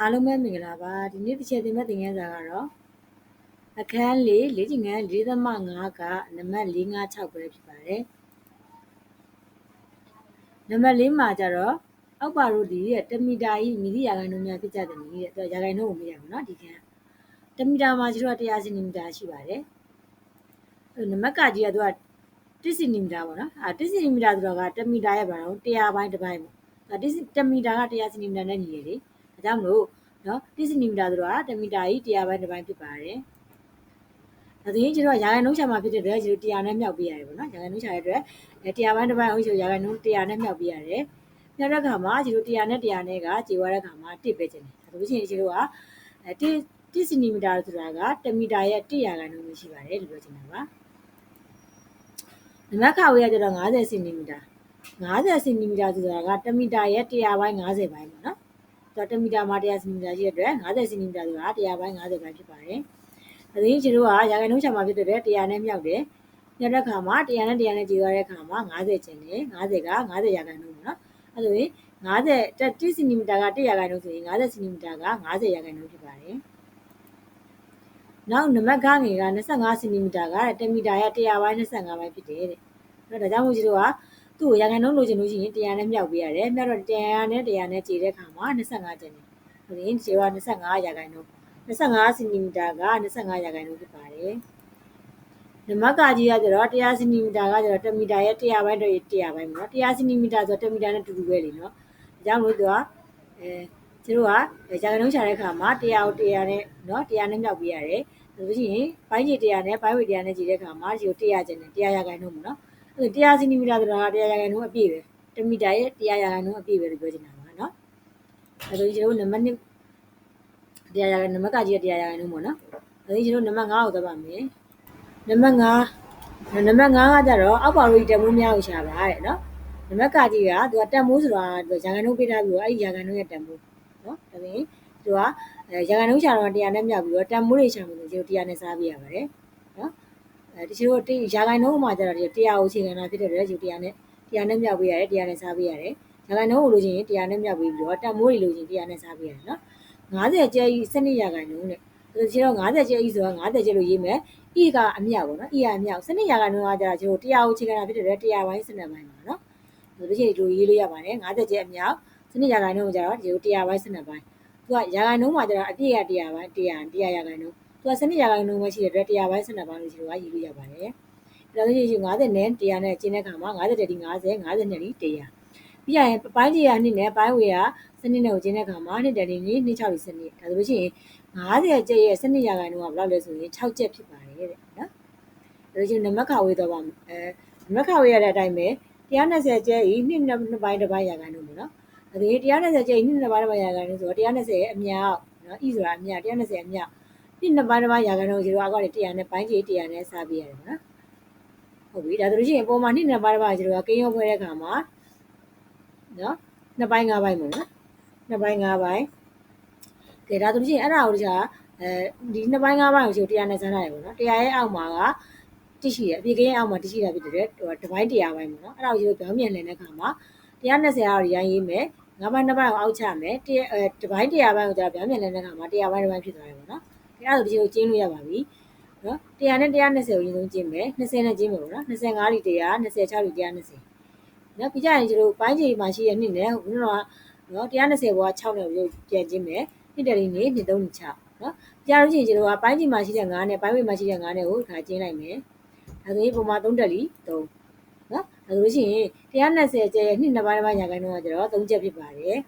အားလုံးပဲမင်္ဂလာပါဒီနေ့တစ်ချက်သင်မဲ့သင်ခန်းစာကတော့အခန်း၄လေ့ကျင့်ခန်း4.5ကနံပါတ်456ပဲဖြစ်ပါတယ်နံပါတ်၄မှာကျတော့အောက်ပါတို့ဒီရဲ့တမီတာဤမိသည့်ရာခိုင်နှုန်းများဖြစ်ကြတယ်နိတဲ့သူကရာခိုင်နှုန်းကိုမေးရမှာနော်ဒီခန်းတမီတာမှာကျတော့100စင်တီမီတာရှိပါတယ်အဲနံပါတ်ကကြီးကသူက1စင်တီမီတာပေါ့နော်အဲ1စင်တီမီတာဆိုတော့ကတမီတာရဲ့ဘာလို့100ပိုင်းတစ်ပိုင်းပေါ့ဒါ1မီတာက100စင်တီမီတာနဲ့ညီရလေ ဒါကြောင့်မလို့နော်1စင်တီမီတာဆိုတော့1မီတာကြီး100ပိုင်းတစ်ပိုင်းဖြစ်ပါတယ်ဒါဆိုရင်ကျတော့ရာခိုင်နှုန်းချမှာဖြစ်တဲ့အတွက်ကျတော့100နဲ့မြောက်ပေးရတယ်ပေါ့နော်ရာခိုင်နှုန်းချတဲ့အတွက်100ပိုင်းတစ်ပိုင်းအောင်ဆိုရာခိုင်နှုန်း100နဲ့မြောက်ပေးရတယ်မြောက်တဲ့ခါမှာကျတော့100နဲ့100နဲ့ကကြေွားတဲ့ခါမှာ1ပဲကျင်တယ်ဒါဆိုလို့ရှိရင်ကျတော့က1 1စင်တီမီတာဆိုတာက1မီတာရဲ့1ရာခိုင်နှုန်းရှိပါတယ်လို့ပြောချင်တာပါနံပါတ်ခါဝေးကကျတော့50စင်တီမီတာ50စင်တီမီတာဆိုတာက1မီတာရဲ့100ပိုင်း50ပိုင်းပေါ့နော် တော့1မီတာမှာ100စင်တီမီတာရှိတဲ့အတွက်50စင်တီမီတာဆိုတာ100ပိုင်း50ပိုင်းဖြစ်ပါတယ်။ဒါဆိုရင်ကျတို့ကရာခိုင်နှုန်းချမှာဖြစ်တဲ့100နဲ့မြောက်တယ်။မြောက်တဲ့ခါမှာ100နဲ့100နဲ့ကြည်သွားတဲ့ခါမှာ50ကျင်တယ်။50က50ရာခိုင်နှုန်းပေါ့နော်။အဲဆိုရင်50 1စင်တီမီတာက100ရာခိုင်နှုန်းဆိုရင်50စင်တီမီတာက50ရာခိုင်နှုန်းဖြစ်ပါတယ်။နောက်နံပါတ်ခငယ်က25စင်တီမီတာက1မီတာရဲ့100ပိုင်း25ပိုင်းဖြစ်တယ်တဲ့။အဲ့တော့ဒါကြောင့်မို့ကျတို့က သူ့ကိုရာခိုင်နှုန်းလိုချင်လို့ရှိရင်100နဲ့မြောက်ပေးရတယ်မြောက်တော့100နဲ့100နဲ့ကြည်တဲ့ခါမှာ25ကျန်တယ်ဆိုရင်ဒီက25ရာခိုင်နှုန်း25စင်တီမီတာက25ရာခိုင်နှုန်းဖြစ်ပါတယ်နမကကြီးကကျတော့100စင်တီမီတာကကျတော့1မီတာရဲ့100ဘိုင်းတော့100ဘိုင်းပေါ့နော်100စင်တီမီတာဆိုတော့1မီတာနဲ့တူတူပဲလीနော်ဒါကြောင့်လို့သူကအဲကျတို့ကရာခိုင်နှုန်းချတဲ့ခါမှာ100ကို100နဲ့နော်100နဲ့မြောက်ပေးရတယ်ဒါဆိုရင်ဘိုင်းကြီး100နဲ့ဘိုင်းဝေ100နဲ့ကြည်တဲ့ခါမှာဒီကို100ကျန်တယ်100ရာခိုင်နှုန်းပေါ့နော်အဲ့ 100စင်တီမီတာဆိုတာ100ရာခိုင်နှုန်းအပြည့်ပဲ1မီတာရဲ့100ရာခိုင်နှုန်းအပြည့်ပဲလို့ပြောချင်တာပါနော်အဲ့ဒါကျွန်တော်နံပါတ်1 100ရာခိုင်နံပါတ်ကကြီး100ရာခိုင်နှုန်းပေါ့နော်အဲ့ဒီကျွန်တော်နံပါတ်5ကိုသွားပါမယ်နံပါတ်5နံပါတ်5ကကြတော့အောက်ပါရိုးတက်မိုးများကိုရှာပါတဲ့နော်နံပါတ်ကကြီးကသူကတက်မိုးဆိုတာသူရာခိုင်နှုန်းပေးထားပြီးတော့အဲ့ဒီရာခိုင်နှုန်းရဲ့တက်မိုးနော်ဒါပြင်သူကရာခိုင်နှုန်းရှာတော့100နဲ့မြောက်ပြီးတော့တက်မိုးတွေရှာမယ်ဆိုကျွန်တော်100နဲ့စားပေးရပါတယ်နော်အဲ ဒီချို့ရာခိုင်နှုန်းမှာကျတော့100ကိုအခြေခံတာဖြစ်တဲ့အတွက်ကျွန်တော်100နဲ့100နဲ့မြောက်ပေးရတယ်100နဲ့စားပေးရတယ်ရာခိုင်နှုန်းကိုလိုချင်ရင်100နဲ့မြောက်ပေးပြီးတော့တက်မိုးတွေလိုချင်100နဲ့စားပေးရတယ်နော်50ကျဲကြီး12ရာခိုင်နှုန်းတဲ့ဒါဆိုတော့50ကျဲကြီးဆိုတော့50ကျဲလို့ရေးမယ် e ကအမြောက်ပေါ့နော် e ကအမြောက်12ရာခိုင်နှုန်းကကြာကျွန်တော်100ကိုချိန်ခံတာဖြစ်တဲ့100ပိုင်း12ပိုင်းပါနော်ဒါဆိုရင်ဒီလိုရေးလို့ရပါတယ်50ကျဲအမြောက်12ရာခိုင်နှုန်းကကြာတော့ဒီလို100ပိုင်း12ပိုင်းသူကရာခိုင်နှုန်းမှာကြာတော့အပြည့်က100ပိုင်း100 100ရာခိုင်နှုန်း သူက12ရာခိုင်နှုန်းပဲရှိတဲ့အတွက်100ပိုင်း12ပိုင်းလို့ဒီလိုကရေးလို့ရပါတယ်ဒါဆိုရင်50နဲ့100နဲ့ကျင်းတဲ့ခါမှာ50တက်ဒီ50 50နဲ့ဒီ100ပြီးရင်ပိုင်းကြီးရနှစ်နဲ့ပိုင်းဝေကစနစ်နဲ့ကိုကျင်းတဲ့ခါမှာနှစ်တက်ဒီနှစ်နှစ်6စနစ်ဒါဆိုလို့ရှိရင်50ကျက်ရဲ့စနစ်ရာခိုင်နှုန်းကဘယ်လောက်လဲဆိုရင်6ကျက်ဖြစ်ပါတယ်တဲ့နော်ဒါဆိုရင်နံပါတ်ခါဝေးတော့ပါအဲနံပါတ်ခါဝေးရတဲ့အတိုင်းပဲ120ကျက်ဤနှစ်နှစ်ပိုင်းတစ်ပိုင်းရာခိုင်နှုန်းပေါ့နော်ဒါဆိုရင်120ကျက်ဤနှစ်နှစ်ပိုင်းတစ်ပိုင်းရာခိုင်နှုန်းဆိုတော့120ရဲ့အမြောက်နော်ဤဆိုတာအမြောက်120အမြောက် နှစ်နှစ်ပိုင်းတစ်ပိုင်းရာခိုင်နှုန်းကျွန်တော်အောက်ကနေ100နဲ့ပိုင်းကြီး100နဲ့စားပေးရတယ်နော်ဟုတ်ပြီဒါဆိုလို့ရှိရင်ပုံမှန်နှစ်နှစ်ပိုင်းတစ်ပိုင်းကျွန်တော်ကကိန်းရောဖွဲတဲ့ခါမှာနော်နှစ်ပိုင်း၅ပိုင်းပေါ့နော်နှစ်ပိုင်း၅ပိုင်းကဲဒါဆိုလို့ရှိရင်အဲ့ဒါကိုတခြားအဲဒီနှစ်ပိုင်း၅ပိုင်းကိုကျွန်တော်တရားနဲ့စမ်းထားရပေါ့နော်တရားရဲ့အောက်မှာကတိရှိတယ်အပြေကင်းအောက်မှာတိရှိတာဖြစ်တဲ့ဟိုတပိုင်းတရားပိုင်းပေါ့နော်အဲ့ဒါကိုကျွန်တော်ပြောင်းမြန်လည်တဲ့ခါမှာ120အောက်ရိုင်းရေးမယ်ငါးပိုင်းနှစ်ပိုင်းကိုအောက်ချမယ်တအဲတပိုင်းတရားပိုင်းကိုကျွန်တော်ပြောင်းမြန်လည်တဲ့ခါမှာတရားပိုင်းတစ်ပိုင်းဖြစ်သွားတယ်ပေါ့နော် အဲ့ဒါဆိုဒီလိုကျင်းလို့ရပါပြီနော်100နဲ့120ကိုအရင်ဆုံးကျင်းမယ်20နဲ့ကျင်းမယ်ပေါ့နော်25လီ100 26လီ120နော်ပြီးကြရင်ကျွန်တော်ပိုင်းချိန်မှာရှိတဲ့နှစ်နဲ့ခုနကနော်120ဘောက6နဲ့ပြန်ကျင်းမယ်နှစ်တရီနေနှစ်သုံး6နော်ကြာလို့ရှိရင်ကျွန်တော်ကပိုင်းချိန်မှာရှိတဲ့9နဲ့ပိုင်းဝေမှာရှိတဲ့9နဲ့ကိုခါကျင်းလိုက်မယ်ဒါဆိုရင်ပုံမှန်3တက်လီ3နော်ဒါဆိုလို့ရှိရင်120ကျဲနှစ်နှစ်ပိုင်းပိုင်းညာခိုင်းတော့ကျတော့3ချက်ဖြစ်ပါတယ်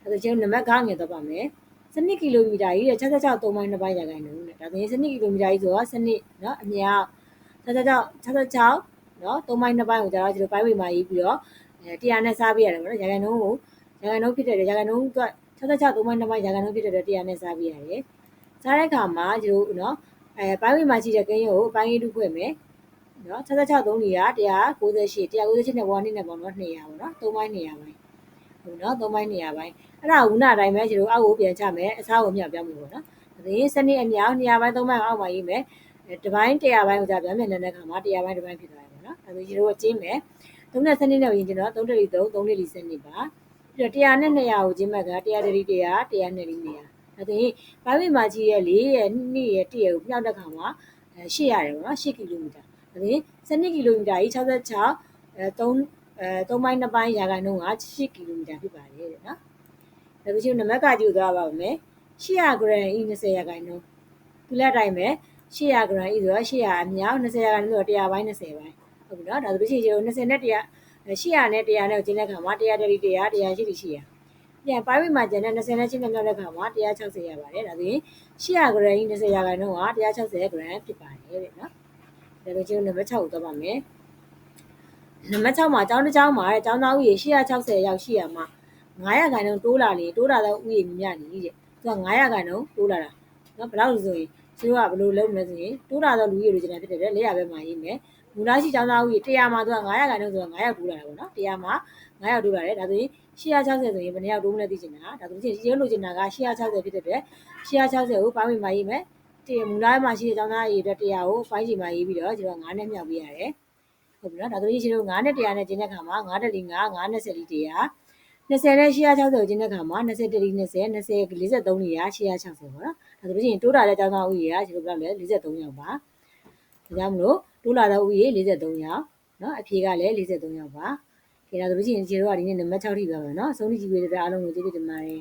ဒါဆိုကျွန်တော်နံပါတ်9ငယ်တော့ပါမယ် စနစ်ကီလိုမီတာကြီး66 3ပိုင်း2ပိုင်းရာခိုင်နှုန်းနဲ့ဒါဆိုရင်စနစ်ကီလိုမီတာကြီးဆိုတော့စနစ်နော်အမြောက်66 66နော်သုံးပိုင်းနှစ်ပိုင်းကိုကျတော့ဒီလိုပိုင်းဝေမှာရေးပြီးတော့အဲတရားနဲ့စားပေးရတယ်ပေါ့နော်ရာခိုင်နှုန်းကိုရာခိုင်နှုန်းဖြစ်တဲ့ရာခိုင်နှုန်းက66သုံးပိုင်းနှစ်ပိုင်းရာခိုင်နှုန်းဖြစ်တဲ့တရားနဲ့စားပေးရတယ်စားတဲ့အခါမှာဒီလိုနော်အဲပိုင်းဝေမှာရှိတဲ့ကိန်းရုပ်ကိုပိုင်းရေးတုဖွဲ့မယ်နော်66သုံးလီက198 198နဲ့ဘောနှစ်နဲ့ပေါ့နော်200ပေါ့နော်သုံးပိုင်း200ပိုင်း ဟုတ်နော်သုံးပိုင်း200ပိုင်းအဲ့ဒါဝုဏအတိုင်းပဲဒီလိုအောက်ကိုပြန်ချမယ်အစားကိုမြောက်ပြောင်းမယ်ပေါ့နော်ဒါရင်စနစ်အမြောက်200ပိုင်း3ပိုင်းအောက်မှာရေးမယ်တပိုင်း100ပိုင်းကိုကြာပြန်မြန်တဲ့အခါမှာ100ပိုင်းတစ်ပိုင်းဖြစ်သွားတယ်နော်အဲဒါရေတော့ကျင်းမယ်သုံးနဲ့စနစ်နဲ့ရင်ကျွန်တော်3တလီ3 3တလီစနစ်ပါပြီးတော့100နဲ့200ကိုကျင်းမဲ့က100တရီ100 100နဲ့200ဒါဆိုရင်ဘိုင်းဝေမှာကြီးရဲ့4ရဲ့2ရဲ့1ရဲ့ကိုမြောက်တဲ့ခါမှာအဲ8ရတယ်ပေါ့နော်8ကီလိုမီတာဒါဆိုရင်12ကီလိုမီတာကြီး66အဲ3 အဲ3ပိုင်း2ပိုင်းရာခိုင်နှုန်းက8ကီလိုမီတာဖြစ်ပါတယ်တဲ့နော်ဒါဆိုရင်နံပါတ်ကကြည့်သွားပါမယ်800 gram e 20ရာခိုင်နှုန်းဒီလက်တိုင်းပဲ800 gram e ဆိုတော့800အမြောက်20ရာခိုင်နှုန်းဆိုတော့100ပိုင်း20ပိုင်းဟုတ်ပြီနော်ဒါဆိုလို့ရှိရင်20နဲ့100 800နဲ့100နဲ့ကိုကျင်းတဲ့ခါမှာ100တရီ100 100ရှိရှိ800ပြန်ပိုင်းဝိမှာကျန်တဲ့20နဲ့ချင်းနဲ့မြောက်တဲ့ခါမှာ160ရပါတယ်ဒါဆိုရင်800 gram ကြီး20ရာခိုင်နှုန်းက160 gram ဖြစ်ပါတယ်တဲ့နော်ဒါဆိုချင်းနံပါတ်6ကိုသွားပါမယ် နံပါတ်6မှာအကြောင်းတစ်ကြောင်းမှာတဲ့ကျောင်းသားဦးရေ860ရောက်ရှိရမှာ900ခိုင်နှုန်းတိုးလာလေတိုးလာတော့ဦးရေမြင့်မြတ်နေတဲ့သူက900ခိုင်နှုန်းတိုးလာတာနော်ဘယ်လောက်လို့ဆိုရင်သူတို့ကဘယ်လိုလုပ်မလဲဆိုရင်တိုးလာတော့လူကြီးတွေကျန်တဲ့ဖြစ်တဲ့လက်ရဘက်မှာရေးမယ်မူလရှိကျောင်းသားဦးရေ100မှာသူက900ခိုင်နှုန်းဆိုတော့900တိုးလာတာပေါ့နော်100မှာ900တိုးလာတယ်ဒါဆိုရင်860ဆိုရင်ဘယ်နှစ်ယောက်တိုးမလဲသိချင်တာဒါဆိုရင်ရေလို့ချင်တာက860ဖြစ်တဲ့အတွက်860ကိုပိုင်းဝင်မှာရေးမယ်တမူလမှာရှိတဲ့ကျောင်းသားရေးအတွက်100ကိုပိုင်းချိန်မှာရေးပြီးတော့ကျွန်တော်9နဲ့မြောက်ပေးရတယ် ဟုတ်ပြီနော်ဒါဆိုရင်ကျွန်တော်9နဲ့100နဲ့ကျင်းတဲ့ခါမှာ9တလီ9 9နဲ့10လီ100 20နဲ့860ကိုကျင်းတဲ့ခါမှာ20တလီ20 20 43လီ860ပေါ့နော်ဒါဆိုရင်တိုးတာတဲ့ကျောင်းသားဦးရေကကျွန်တော်ဘယ်လောက်လဲ43ယောက်ပါဒါကြောင့်မလို့တိုးလာတဲ့ဦးရေ43ယောက်နော်အဖြေကလည်း43ယောက်ပါခေဒါဆိုလို့ရှိရင်ခြေတော့ကဒီနေ့နံပါတ်6ထိပါမယ်နော်အဆုံးထိကြည့်ပေးတဲ့အားလုံးကိုကျေးဇူးတင်ပါတယ်